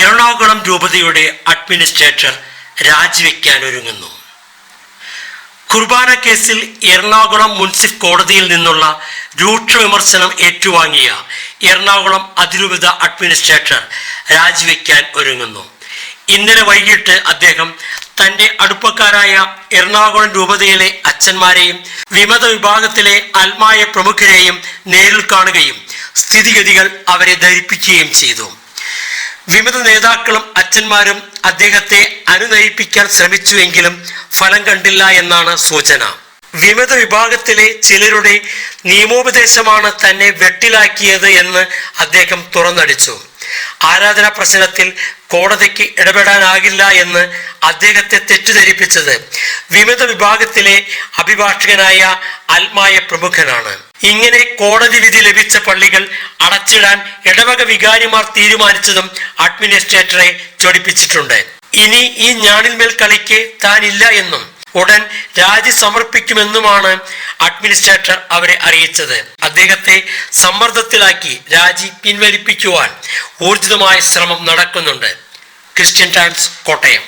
എറണാകുളം രൂപതയുടെ അഡ്മിനിസ്ട്രേറ്റർ രാജിവെക്കാൻ ഒരുങ്ങുന്നു. കുർബാന കേസിൽ എറണാകുളം മുൻസിഫ് കോടതിയിൽ നിന്നുള്ള രൂക്ഷ വിമർശനം ഏറ്റുവാങ്ങിയ എറണാകുളം അതിരൂപത അഡ്മിനിസ്ട്രേറ്റർ രാജിവെക്കാൻ ഒരുങ്ങുന്നു. ഇന്നലെ വൈകിട്ട് അദ്ദേഹം തന്റെ അടുപ്പക്കാരായ എറണാകുളം രൂപതയിലെ അച്ഛന്മാരെയും വിമത വിഭാഗത്തിലെ ആത്മായ പ്രമുഖരെയും നേരിൽ കാണുകയും സ്ഥിതിഗതികൾ അവരെ ധരിപ്പിക്കുകയും ചെയ്തു. വിമത നേതാക്കളും അച്ഛന്മാരും അദ്ദേഹത്തെ അനുനയിപ്പിക്കാൻ ശ്രമിച്ചുവെങ്കിലും ഫലം കണ്ടില്ല എന്നാണ് സൂചന. വിമത വിഭാഗത്തിലെ ചിലരുടെ നിയമോപദേശമാണ് തന്നെ വെട്ടിലാക്കിയത് എന്ന് അദ്ദേഹം തുറന്നടിച്ചു. ആരാധനാ പ്രശ്നത്തിൽ കോടതിക്ക് ഇടപെടാനാകില്ല എന്ന് അദ്ദേഹത്തെ തെറ്റിദ്ധരിപ്പിച്ചത് വിമത വിഭാഗത്തിലെ അഭിഭാഷകനായ ആത്മായ പ്രമുഖനാണ്. ഇങ്ങനെ കോടതി വിധി ലഭിച്ച പള്ളികൾ അടച്ചിടാൻ ഇടവക വികാരിമാർ തീരുമാനിച്ചതും അഡ്മിനിസ്ട്രേറ്ററെ ചൊടിപ്പിച്ചിട്ടുണ്ട്. ഇനി ഈ ഞാണിന്മേൽ കളിക്ക് താനില്ല എന്നും ഉടൻ രാജി സമർപ്പിക്കുമെന്നുമാണ് അഡ്മിനിസ്ട്രേറ്റർ അവരെ അറിയിച്ചത്. അദ്ദേഹത്തെ സമ്മർദ്ദത്തിലാക്കി രാജി പിൻവലിപ്പിക്കുവാൻ ഊർജിതമായ ശ്രമം നടക്കുന്നുണ്ട്. Christian Times Kottayam.